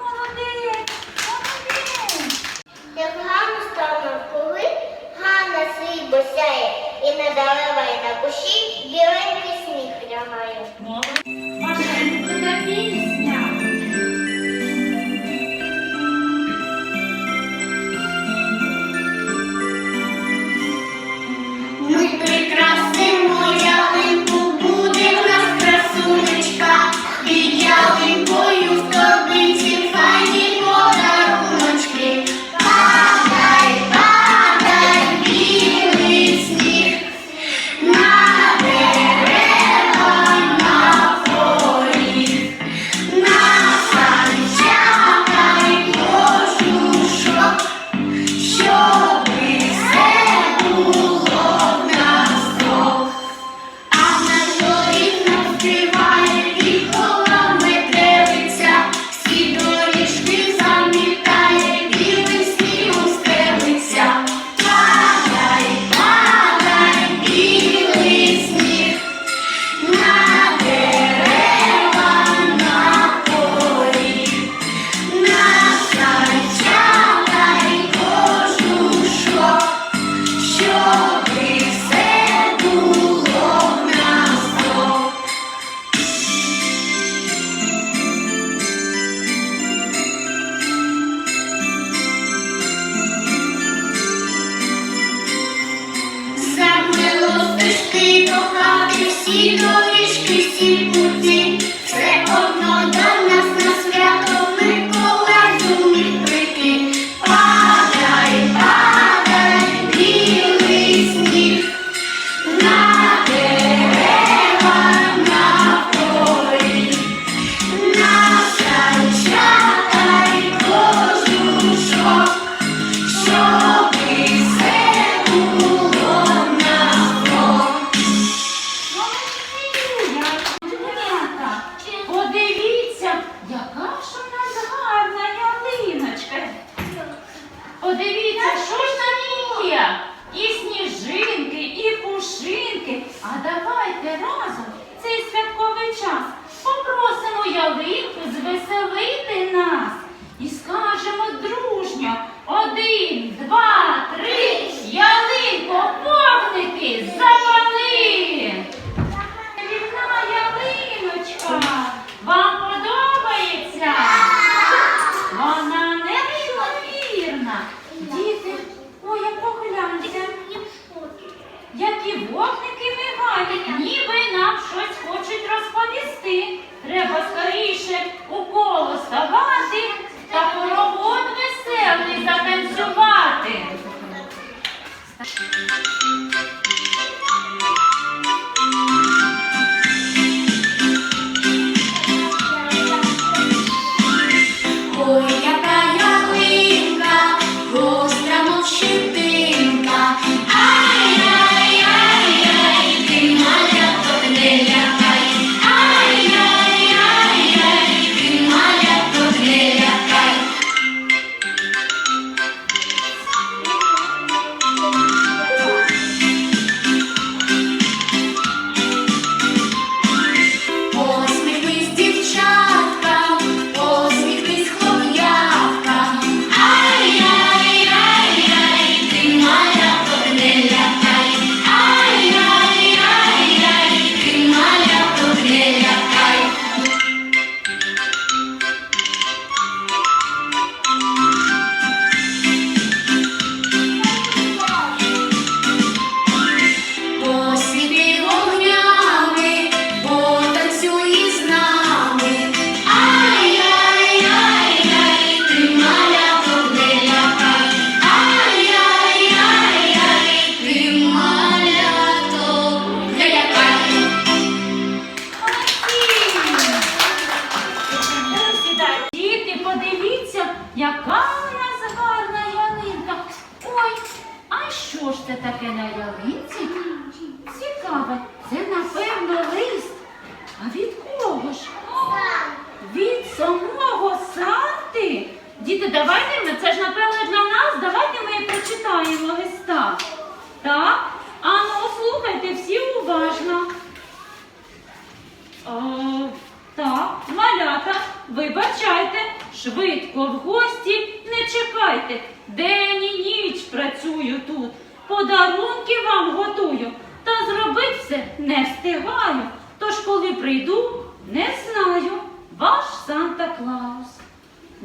Молодець! Молодець! Як гарно став Ганна свій босяє і на дерева, на кущі.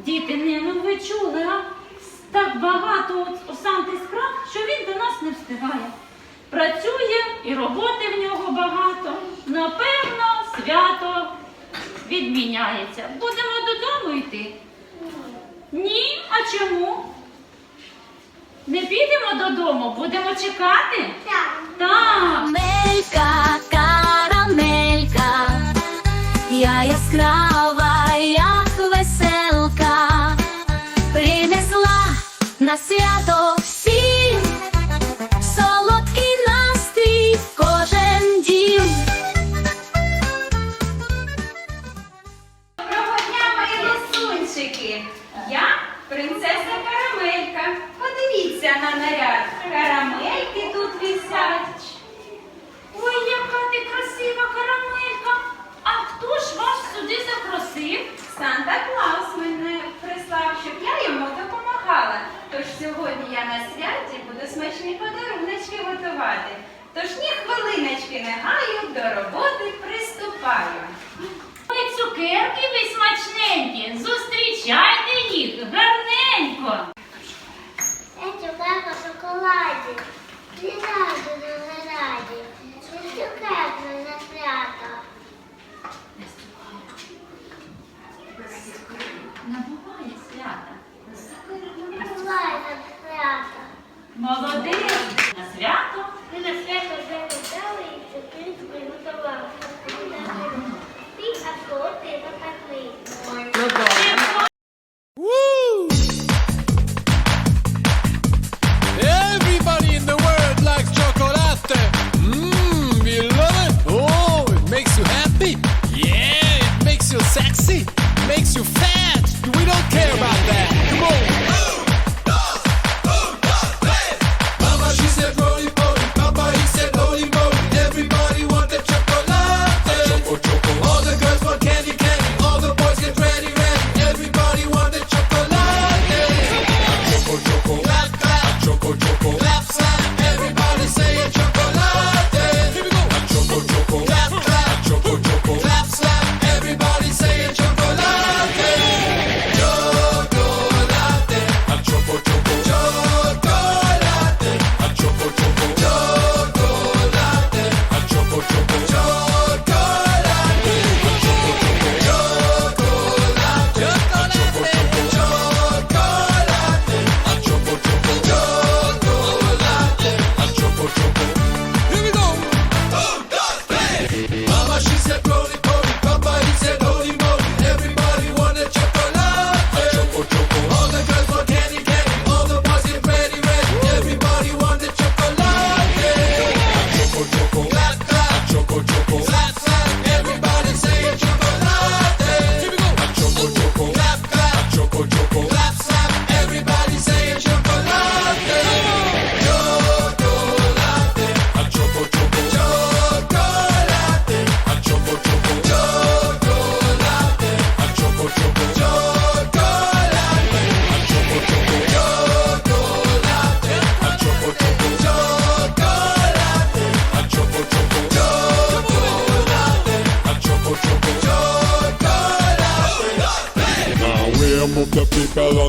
Діти, не, ну ви чули, а? Так багато осанти справ, що він до нас не встигає. Працює і роботи в нього багато. Напевно, свято відміняється. Будемо додому йти. Ні, а чому? Не підемо додому, будемо чекати. Так. Так. Мелька, карамелька, я яскрава. demasiado.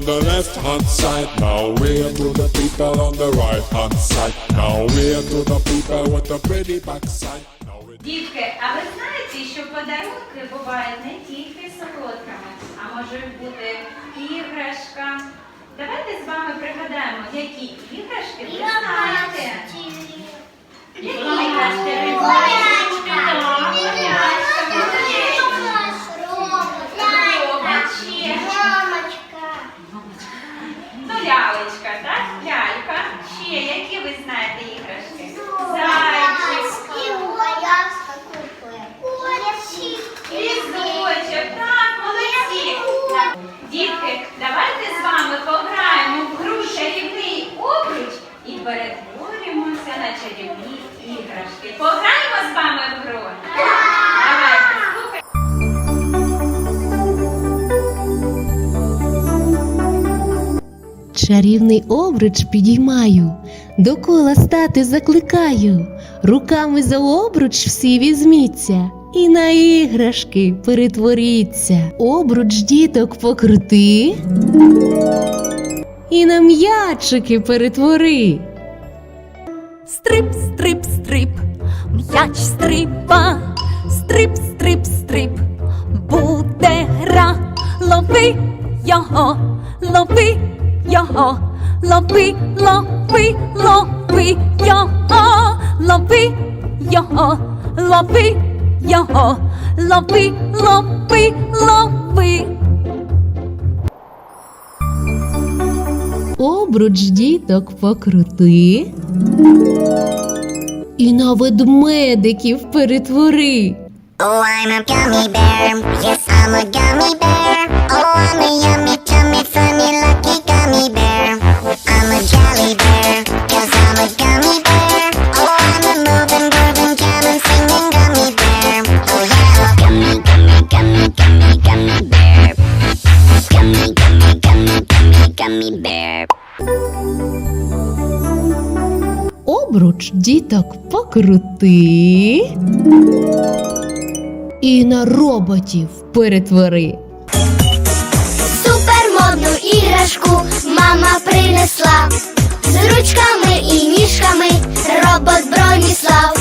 the left hand side. Now we're to the people on the right hand side. Now we're to the people with the pretty backside. Дітки, а ви знаєте, що подарунки бувають не тільки солодкими, а може бути іграшка. Давайте з вами пригадаємо, які іграшки ви знаєте. Які іграшки ви знаєте? лялечка, так? Лялька. Ще які ви знаєте іграшки? Чарівний обруч підіймаю, до кола стати закликаю, руками за обруч всі візьміться, і на іграшки перетворіться. Обруч діток покрути, і на м'ячики перетвори. Стрип, стрип, стрип, м'яч стрипа, стрип, стрип, стрип, буде гра, лови його, лови його, лови, лови, лови його, лови його, лови його, лови, лови, лови. Обруч діток покрути, і на ведмедиків перетвори. Oh, I'm a gummy bear. Yes, I'm a gummy bear. Oh, I'm a yummy, tummy, funny, lucky Oh. Oh. Обруч діток покрути і на роботів перетвори. Іграшку мама принесла. З ручками і ніжками робот Броніслав.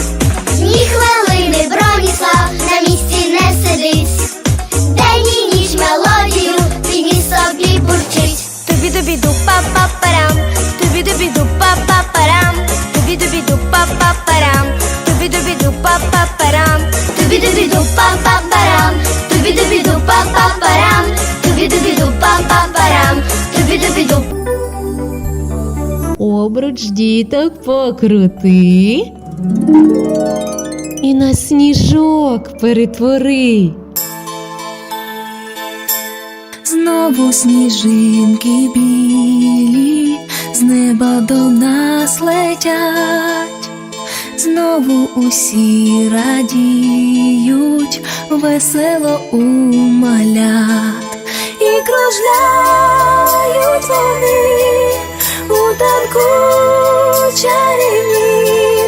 Ні хвилини Броніслав на місці не сидить. День і ніч мелодію підніс собі бурчить. Тобі тобі ду па па парам, тобі тобі ду па па парам, тобі тобі ду па па парам, тобі тобі ду па па парам, тобі тобі ду па па парам, тобі тобі ду па па парам, тобі тобі ду па па Обруч діток покрути. І на сніжок перетвори. Знову сніжинки білі з неба до нас летять, знову усі радіють, весело у малят. І кружляють вони танку чарівні,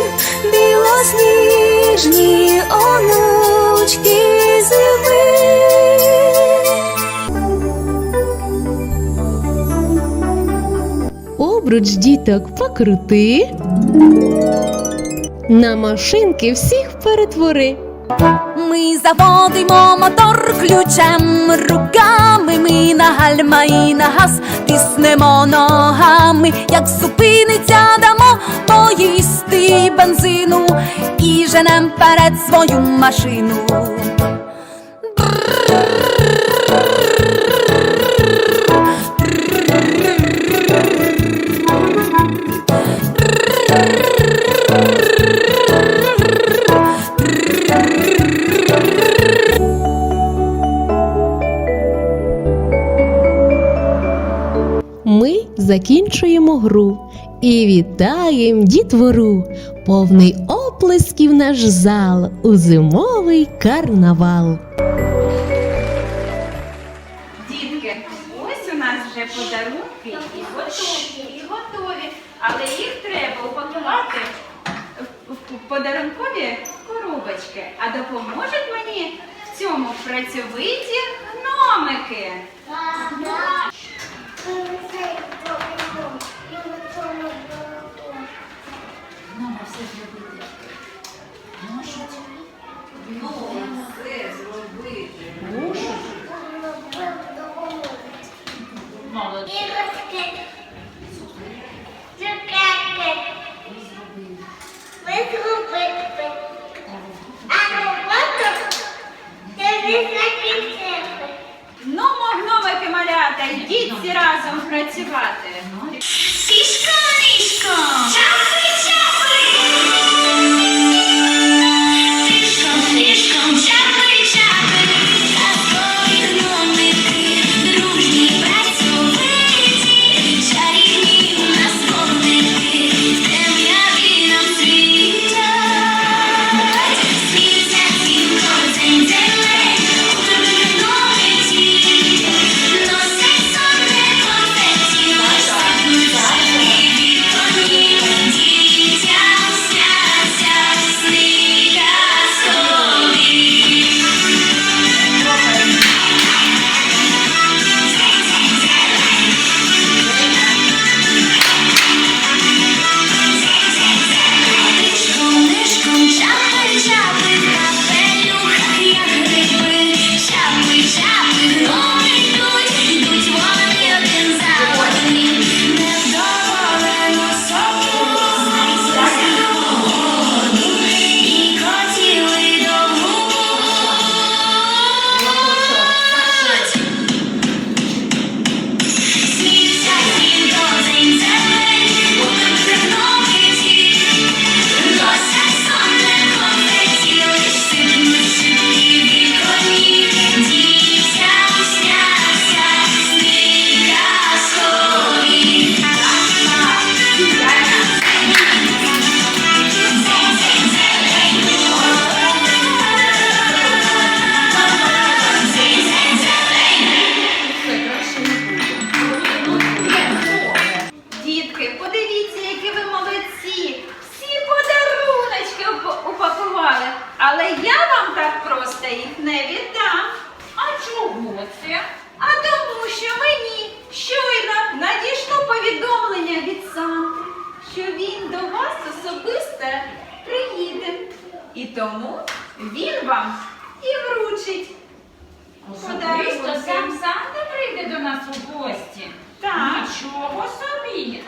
білосніжні онучки зими. Обруч діток покрути. На машинки всіх перетвори. Ми заводимо мотор ключем руками, ми на гальма і на газ тиснемо ногами, як зупиниться, дамо поїсти бензину і женем перед свою машину. Закінчуємо гру і вітаємо дітвору. Повний оплесків наш зал у зимовий карнавал. Дітки, ось у нас вже подарунки і готові, і готові. Але їх треба упакувати в, подарункові коробочки. А допоможуть мені в цьому працьовиті тому він вам і вручить. Особисто Подарунки. сам Санта прийде до нас у гості. Так. Нічого собі.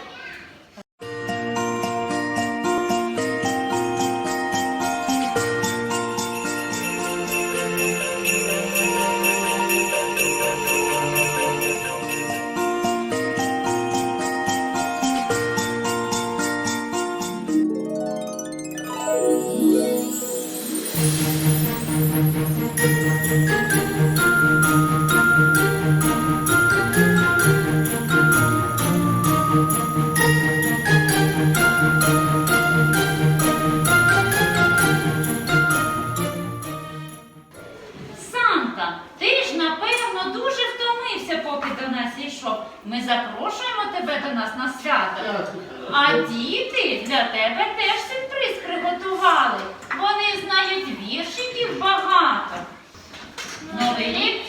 Йшов. Ми запрошуємо тебе до нас на свято. А діти для тебе теж сюрприз приготували. Вони знають віршиків багато. Новий рік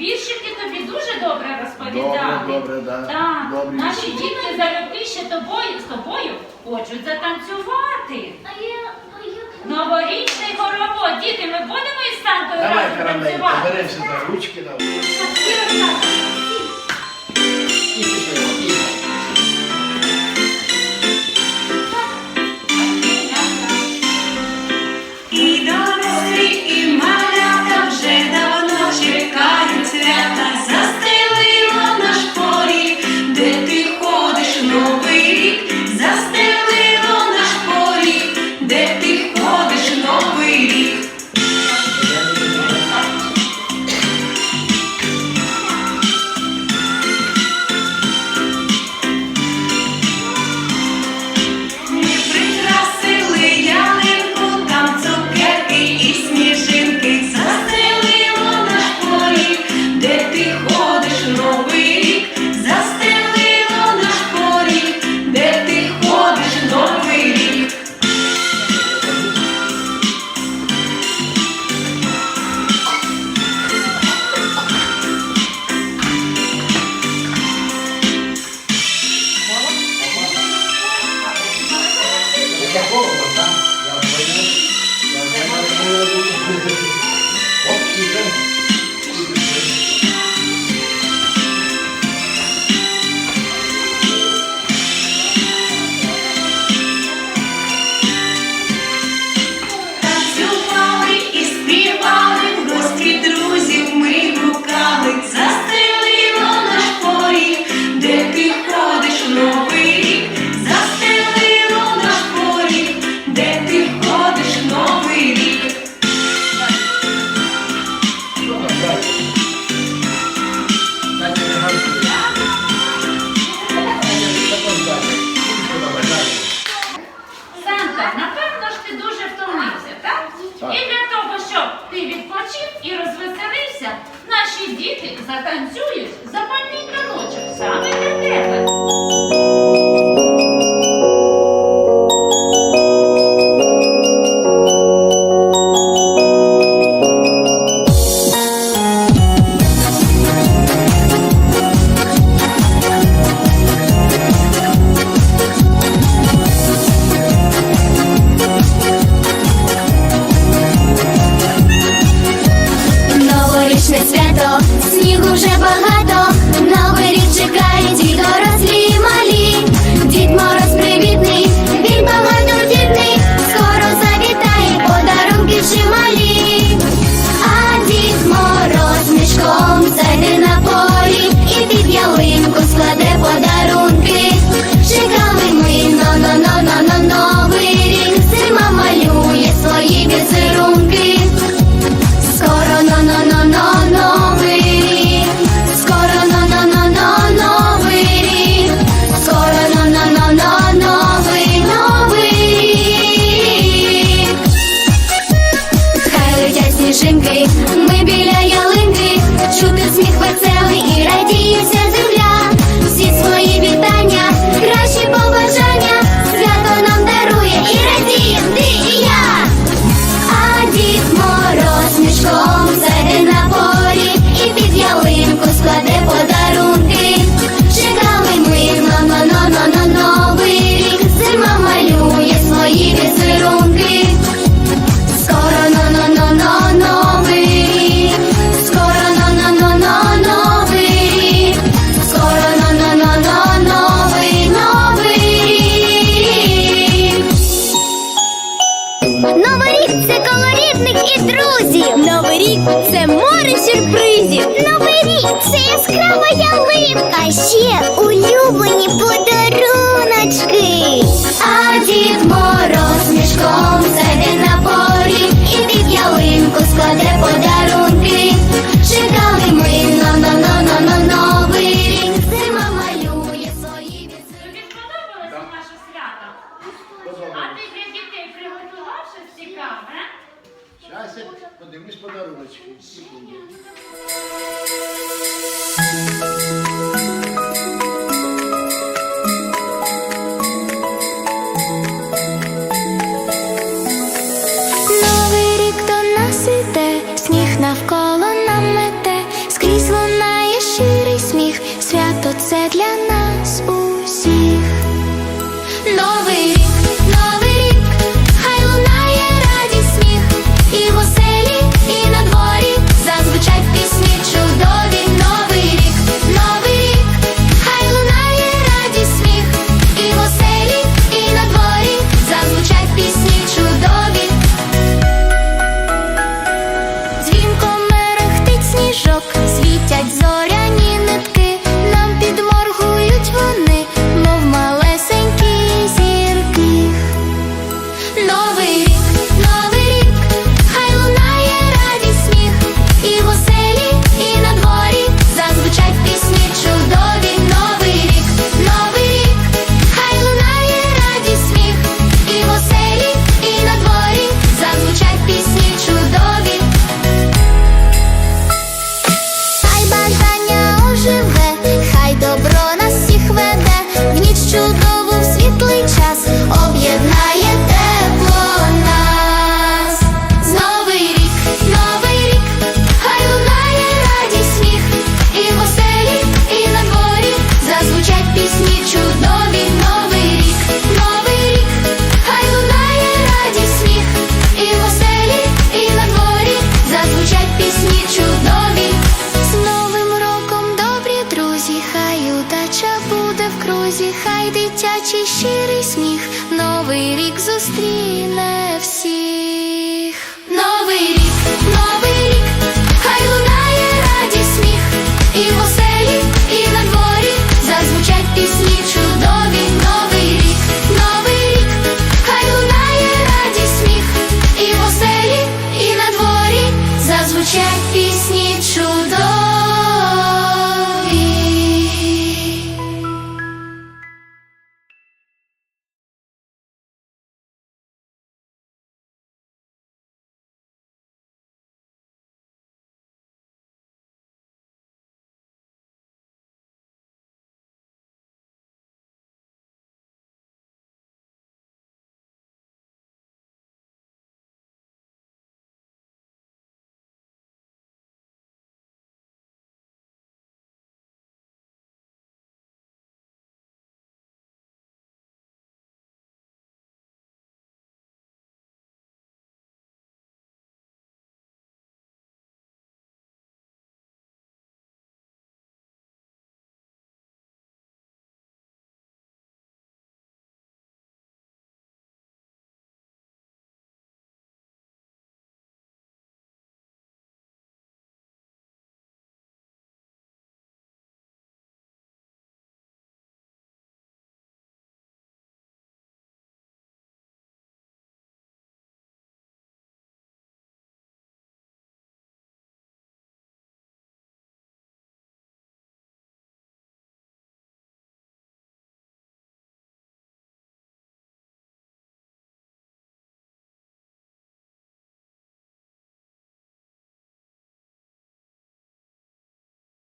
Віршики тобі дуже добре розповідали. Добре, добре, да. Так, Добрі наші віршики. дітки залюбки ще тобою, з тобою хочуть затанцювати. А я, а я... Новорічний хоровод. Діти, ми будемо із Сантою Давай, разом карамелька, танцювати. беремося за ручки. Давай. рік це колоритних і друзів. Новий рік це море сюрпризів. Новий рік це яскрава ялинка. Ще улюблені подаруночки. А дід мороз мішком зайде на порі. і під ялинку складе подарунок. все для нас усіх.